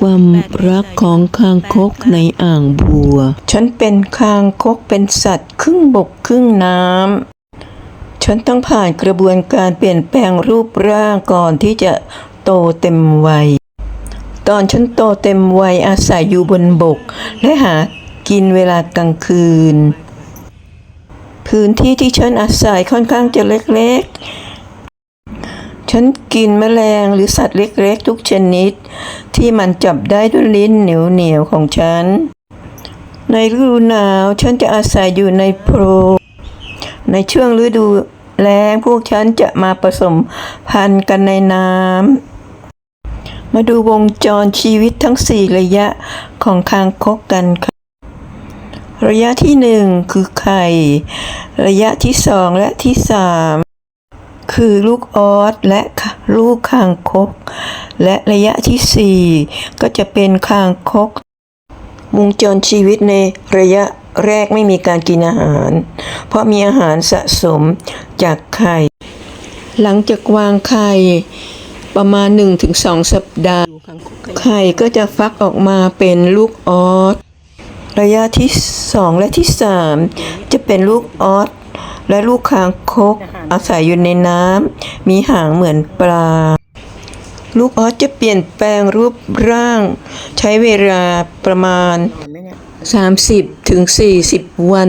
ความรักของคางคกในอ่างบัว ฉันเป็นคางคกเป็นสัตว์ครึ่งบกครึ่งน้ำ ฉันต้องผ่านกระบวนการเปลี่ยนแปลงรูปร่างก่อนที่จะโตเต็มวัย ตอนฉันโตเต็มวัยอาศัยอยู่บนบก และหากินเวลากลางคืน พื้นที่ที่ฉันอาศัยค่อนข้างจะเล็กๆ ฉันกินแมลงหรือสัตว์เล็กๆ ทุกชนิด ที่มันจับได้ด้วยลิ้นเหนียวๆของฉัน ในฤดูหนาวฉันจะอาศัยอยู่ในโพรงในช่วงฤดูแล้งพวกฉันจะมาผสมพันธุ์กันในน้ำ มาดูวงจรชีวิตทั้งสี่ระยะของคางคกกันค่ะระยะที่หนึ่งคือไข่ ระยะที่สองและที่สาม คือลูกออสและลูกคางคก และระยะที่สี่ก็จะเป็นคางคก วงจรชีวิตในระยะแรกไม่มีการกินอาหาร เพราะมีอาหารสะสมจากไข่ หลังจากวางไข่ประมาณ 1-2 สัปดาห์ ไข่ก็จะฟักออกมาเป็นลูกออสระยะที่ 2 และที่ 3 จะเป็นลูกออส และลูกคางคกอาศัยอยู่ในน้ำมีหางเหมือนปลา ลูกออสจะเปลี่ยนแปลงรูปร่าง ใช้เวลาประมาณ 30ถึง40วัน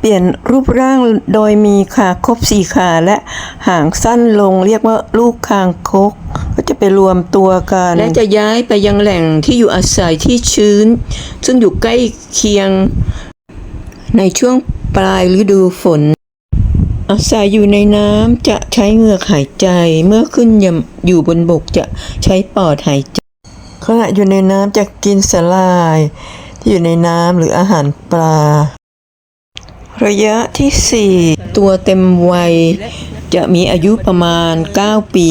เปลี่ยนรูปร่างโดยมีขาครบสี่ขาและหางสั้นลงเรียกว่าลูกคางคก ก็จะไปรวมตัวกัน และจะย้ายไปยังแหล่งที่อยู่อาศัยที่ชื้น ซึ่งอยู่ใกล้เคียงในช่วงปลายฤดูฝน อาศัยอยู่ในน้ำจะใช้เหงือกหายใจ เมื่อขึ้นยำอยู่บนบกจะใช้ปอดหายใจขณะอยู่ในน้ำจะกินสาลาย ที่อยู่ในน้ำหรืออาหารปลา ระยะที่ 4 ตัวเต็มวัย จะมีอายุประมาณ 9 ปี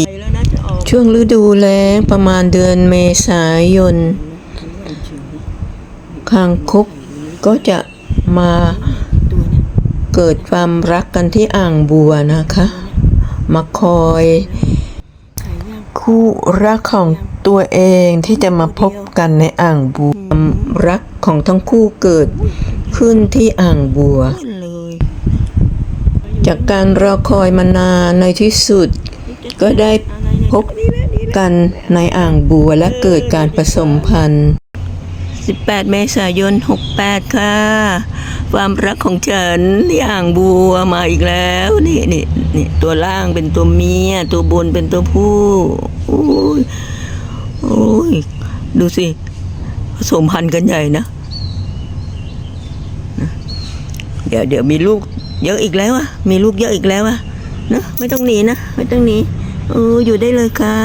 ช่วงฤดูแล้งประมาณเดือนเมษายนคางคกก็จะมา เกิดความรักกันที่อ่างบัวนะคะ มาคอย คู่รักของตัวเองที่จะมาพบกันในอ่างบัวความรักของทั้งคู่เกิดขึ้นที่อ่างบัว จากการรอคอยมานานในที่สุด ก็ได้พบกันในอ่างบัวและเกิดการผสมพันธุ์ 18 เมษายน 68 ค่ะ ความรักของฉันที่อ่างบัวมาอีกแล้ว นี่นี่นี่ตัวล่างเป็นตัวเมีย ตัวบนเป็นตัวผู้โอ้ยโอ้ยดูสิผสมพันธุ์กันใหญ่นะ เดี๋ยวเดี๋ยวมีลูกเยอะอีกแล้วอะมีลูกเยอะอีกแล้วอะนะไม่ต้องหนีนะ ไม่ต้องหนีเอออยู่ได้เลยค่ะ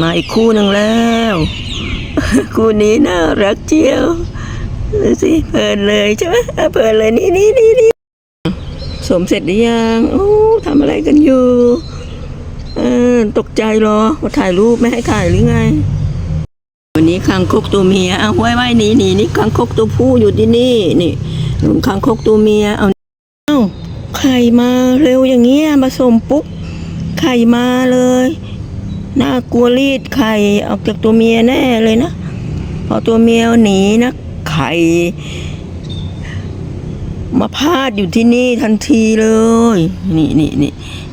มาอีกคู่หนึ่งแล้ว คู่นี้น่ารักเจียวดูสิเพลินเลยใช่ไหมอะเพลินเลยนี่นี่นี่นี่สมเสร็จหรือยังโอ้ทำอะไรกันอยู่เออตกใจหรอว่าถ่ายรูปไม่ให้ถ่ายหรือไง วันนี้คางคกตัวเมียเอาไว้ไว้หนีหนีนี่คางคกตัวผู้อยู่ที่นี่นี่หนุ่มคางคกตัวเมียเอาเอ้าไข่มาเร็วอย่างเงี้ยผสมปุ๊บไข่มาเลยน่ากลัวรีดไข่ออกจากตัวเมียแน่เลยนะ พอตัวเมียหนีนะไข่มาพาดอยู่ที่นี่ทันทีเลย นี่นี่นี่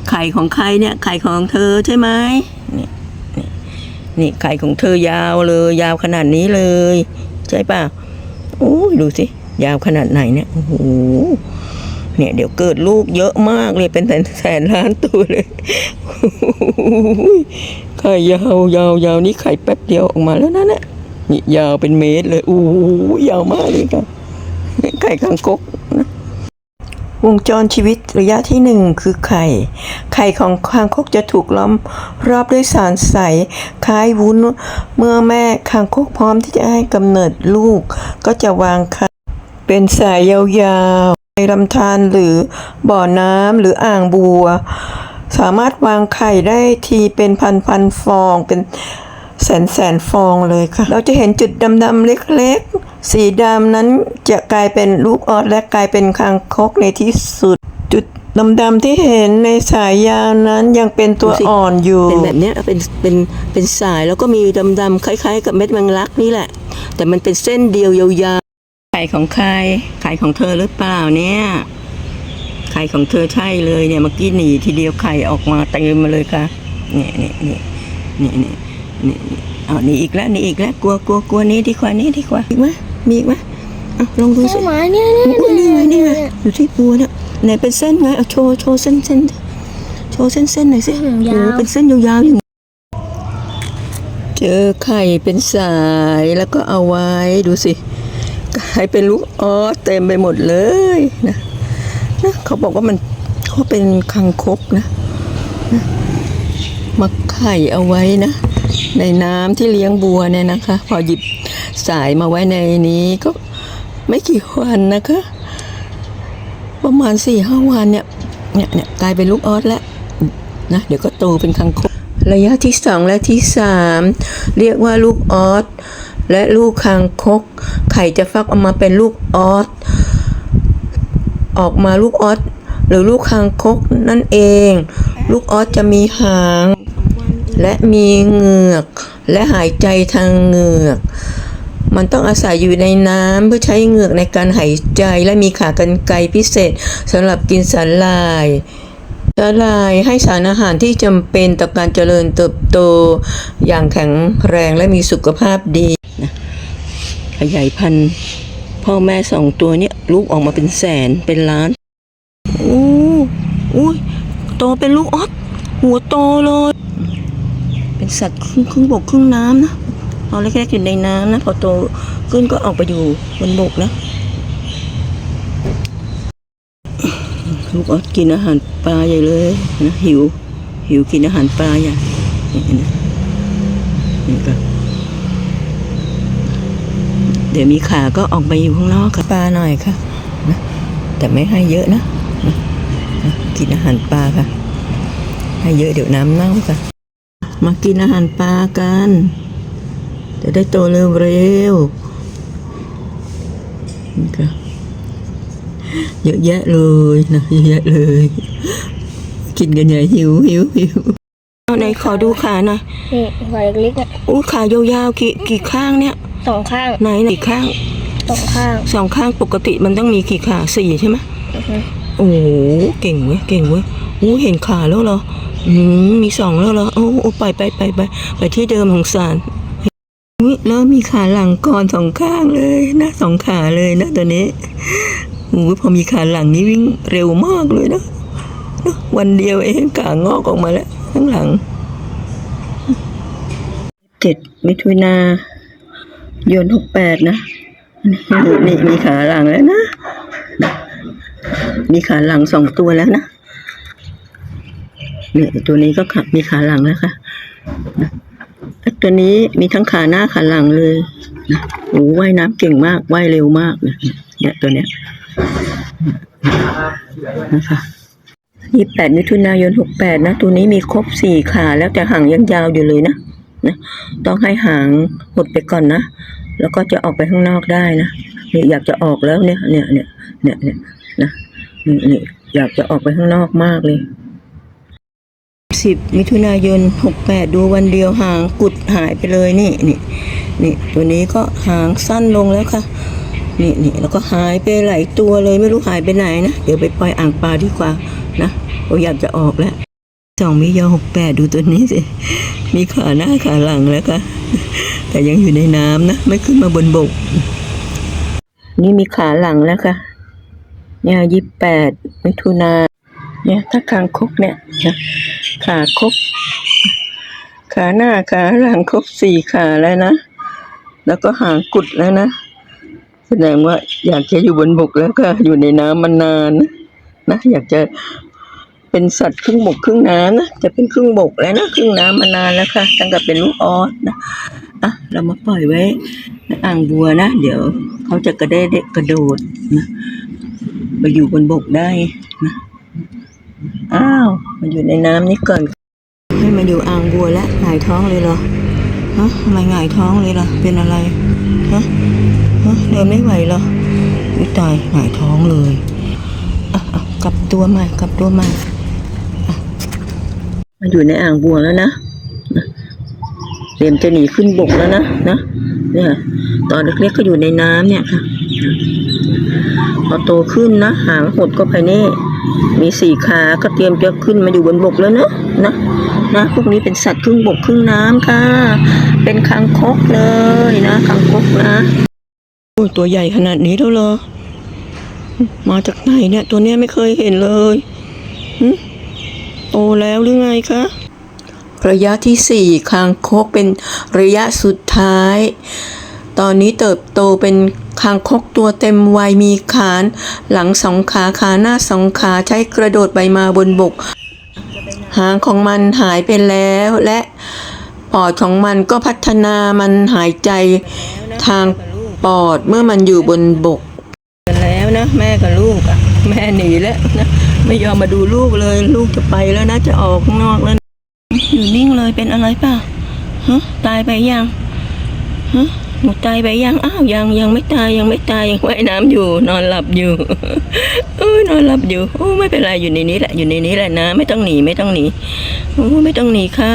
ไข่ของใครเนี่ย ไข่ของเธอใช่ไหมนี่นี่นี่ไข่ของเธอยาวเลย ยาวขนาดนี้เลย ใช่ป่ะโอ้ยดูสิ ยาวขนาดไหนเนี่ยโอ้โหเนี่ยเดี๋ยวเกิดลูกเยอะมากเลยเป็นแสนแสนล้านตัวเลยไข่ยาวยาวยาวนี่ไข่แป๊บเดียวออกมาแล้วนะเนี่ย นี่ยาวเป็นเมตรเลยโอ้ยาวมากเลยค่ะไข่คางคกนะวงจรชีวิตระยะที่หนึ่งคือไข่ ไข่ของคางคกจะถูกล้อมรอบด้วยสารใสคล้ายวุ้น เมื่อแม่คางคกพร้อมที่จะให้กำเนิดลูก ก็จะวางไข่เป็นสายยาวๆในลำธารหรือบ่อน้ำหรืออ่างบัว สามารถวางไข่ได้ทีเป็นพันๆฟองเป็น แสนแสนๆฟองเลยค่ะ เราจะเห็นจุดดำๆเล็กๆ สีดำนั้นจะกลายเป็นลูกออดและกลายเป็นคางคกในที่สุด จุดดำๆที่เห็นในสายยาวนั้นยังเป็นตัวดูสิอ่อนอยู่ เป็นแบบเนี้ยเป็นเป็นเป็นสายแล้วก็มีดำๆคล้าย ๆ กับเม็ดแมงลักนี่แหละ แต่มันเป็นเส้นเดียวยาวๆไข่ของใครไข่ของเธอหรือเปล่าเนี่ยไข่ของเธอใช่เลยเนี่ยเมื่อกี้หนีทีเดียวไข่ออกมาเต็มมาเลยค่ะเนี่ยเนี่ยเนี่ยเนี่ยเนี่ยเนี่ยเนี่ยเอาหนีอีกแล้วหนีอีกแล้วกลัวกลัวกลัวนี้ดีกว่านี้ดีกว่าอีกไหมมีอีกไหมอะลองดูสิใช่ไหมเนี่ยเนี่ยอุ้ยนี่ไงนี่ไงเนี่ยอยู่ที่ปัวเนี่ยไหนเป็นเส้นไงเอาโชว์โชว์เส้นเส้นโชว์เส้นเส้นหน่อยสิอืมยาวโอ้เป็นเส้นยาวๆอย่างนี้เจอไข่เป็นสายแล้วก็เอาไว้ดูสิกลายเป็นลูกออสเต็มไปหมดเลยนะนะเขาบอกว่ามันเขาเป็นคังคกนะนะมาไข่เอาไว้นะ ในน้ำที่เลี้ยงบัวเนี่ยนะคะ พอหยิบสายมาไว้ในนี้ก็ไม่กี่วันนะคะ ประมาณสี่ห้าวันเนี่ยเนี่ยเนี่ยกลายเป็นลูกออสแล้วนะเดี๋ยวก็โตเป็นคังคกระยะที่สองและที่สามเรียกว่าลูกออสและลูกคางคก ไข่จะฟักออกมาเป็นลูกออสออกมาลูกออสหรือลูกคางคกนั่นเอง ลูกออสจะมีหาง และมีเหงือก และหายใจทางเหงือก มันต้องอาศัยอยู่ในน้ำเพื่อใช้เหงือกในการหายใจและมีขากรรไกรพิเศษสำหรับกินสาหร่ายสาหร่ายให้สารอาหารที่จำเป็นต่อการเจริญเติบโตอย่างแข็งแรงและมีสุขภาพดีนะขยายพันธุ์พ่อแม่สองตัวเนี้ยลูกออกมาเป็นแสนเป็นล้านโอ้อุ้ยโตเป็นลูกออสหัวโตเลย สัตว์ครึ่งครึ่งบกครึ่งน้ำนะตอนเล็กๆอยู่ในน้ำนะพอโตขึ้นก็ออกไปอยู่บนบกนะลูกออสกินอาหารปลาใหญ่เลยนะหิว หิวกินอาหารปลาใหญ่นี่นะนี่ก็เดี๋ยวมีขาก็ออกไปอยู่ข้างนอกค่ะปลาหน่อยค่ะนะแต่ไม่ให้เยอะนะนะนะกินอาหารปลาค่ะ ให้เยอะเดี๋ยวน้ำเน่าค่ะ มากินอาหารปลากัน จะได้โตเร็วๆนี่ค่ะเยอะแยะเลยนะเยอะแยะเลย กินกันใหญ่หิวหิวหิวเอาไหนขอดูขาหน่อยนี่หัวเล็กๆเนี่ยอู้ขายาวๆกี่กี่ข้างเนี่ยสองข้างไหนไหนข้างสองข้างสองข้างปกติมันต้องมีกี่ขาสี่ใช่ไหมอือฮึโอ้โหเก่งเว้ยเก่งเว้ยโอ้เห็นขาแล้วเหรออื มีสองแล้วเหรอ โอ้โอ้ไปไปไปไปไปที่เดิมของสารอุ๊ยแล้วมีขาหลังก่อนสองข้างเลยนะสองขาเลยนะตัวนี้โอ้ยพอมีขาหลังนี่วิ่งเร็วมากเลยนะนะวันเดียวเองขางอกออกมาแล้วข้างหลังเจ็ดมิถุนายนหกแปดนะนี่มีขาหลังแล้วนะ มีขาหลังสองตัวแล้วนะ เนี่ยตัวนี้ก็ขับมีขาหลังแล้วค่ะตัวนี้มีทั้งขาหน้าขาหลังเลยนะโอ้ว่ายน้ำเก่งมากว่ายเร็วมากเนี่ยเนี่ยตัวเนี้ยนะคะยี่แปดมิถุนายนหกแปดนะ ตัวนี้มีครบสี่ขาแล้วแต่หางยังยาวอยู่เลยนะนะต้องให้หางหดไปก่อนนะ แล้วก็จะออกไปข้างนอกได้นะเนี่ยอยากจะออกแล้วเนี่ยเนี่ยเนี่ยเนี่ยเนี่ยนะนี่นี่อยากจะออกไปข้างนอกมากเลย สิบมิถุนายนหกแปดดูวันเดียวหางกุดหายไปเลยนี่นี่นี่ตัวนี้ก็หางสั้นลงแล้วค่ะ นี่นี่แล้วก็หายไปหลายตัวเลยไม่รู้หายไปไหนนะ เดี๋ยวไปปล่อยอ่างปลาดีกว่านะเราอยากจะออกแล้วสองมิยอหกแปดดูตัวนี้สิ มีขาหน้าขาหลังแล้วค่ะ แต่ยังอยู่ในน้ำนะ ไม่ขึ้นมาบนบก นี่มีขาหลังแล้วค่ะเนี่ยยี่แปดมิถุนา เนี่ยถ้าคางคกเนี่ยขาคกขาหน้าขาหลังครบสี่ขาแล้วนะ แล้วก็หางกุดแล้วนะ แสดงว่าอยากจะอยู่บนบกแล้วก็อยู่ในน้ำมานานนะนะ อยากจะเป็นสัตว์ครึ่งบกครึ่งน้ำนะจะเป็นครึ่งบกแล้วนะครึ่งน้ำมานานแล้วค่ะตั้งแต่เป็นลูกออสนะอะเรามาปล่อยไว้ในอ่างบัวนะ เดี๋ยวเขาจะกระได้กระโดดนะไปอยู่บนบกได้นะ อ้าว มาอยู่ในน้ำนี่ก่อนให้มาอยู่อ่างบัวแล้วหงายท้องเลยเหรอฮะทำไมหงายท้องเลยล่ะ เป็นอะไรฮะฮะเดินไม่ไหวเหรอไม่ตายหงายท้องเลยอะอะกลับตัวใหม่กลับตัวใหม่อะมาอยู่ในอ่างบัวแล้วนะนะเตรียมจะหนีขึ้นบกแล้วนะนะเนี่ยตอนเล็กๆก็อยู่ในน้ำเนี่ยค่ะพอโตขึ้นนะหางหดก็ไปนี่ มีสี่ขาก็เตรียมจะขึ้นมาอยู่บนบกแล้วเนอะนะนะพวกนี้เป็นสัตว์ครึ่งบกครึ่งน้ำค่ะ เป็นคางคกเลยนะคางคกนะโอ้ยตัวใหญ่ขนาดนี้แล้วเหรอมาจากไหนเนี่ย ตัวเนี้ยไม่เคยเห็นเลยโตแล้วหรือไงคะระยะที่สี่คางคกเป็นระยะสุดท้าย ตอนนี้เติบโตเป็น คางคกตัวเต็มวัยมีขาน หลังสองขาขาหน้าสองขาใช้กระโดดไปมาบนบก หางของมันหายไปแล้วและปอดของมันก็พัฒนามันหายใจทางปอดเมื่อมันอยู่บนบกกันแล้วนะแม่กับลูกอะแม่หนีแล้วนะไม่ยอมมาดูลูกเลย ลูกจะไปแล้วนะจะออกข้างนอกแล้วนะอยู่นิ่งเลยเป็นอะไรเปล่าฮะตายไปยังฮะ หนูตายไปยัง อ้าว ยัง ยังไม่ตาย ยังไม่ตาย ยังว่ายน้ำอยู่ นอนหลับอยู่เอ้ยนอนหลับอยู่ โอ้ ไม่เป็นไร อยู่ในนี้แหละ อยู่ในนี้แหละนะ ไม่ต้องหนี ไม่ต้องหนี โอ้ ไม่ต้องหนีค่ะ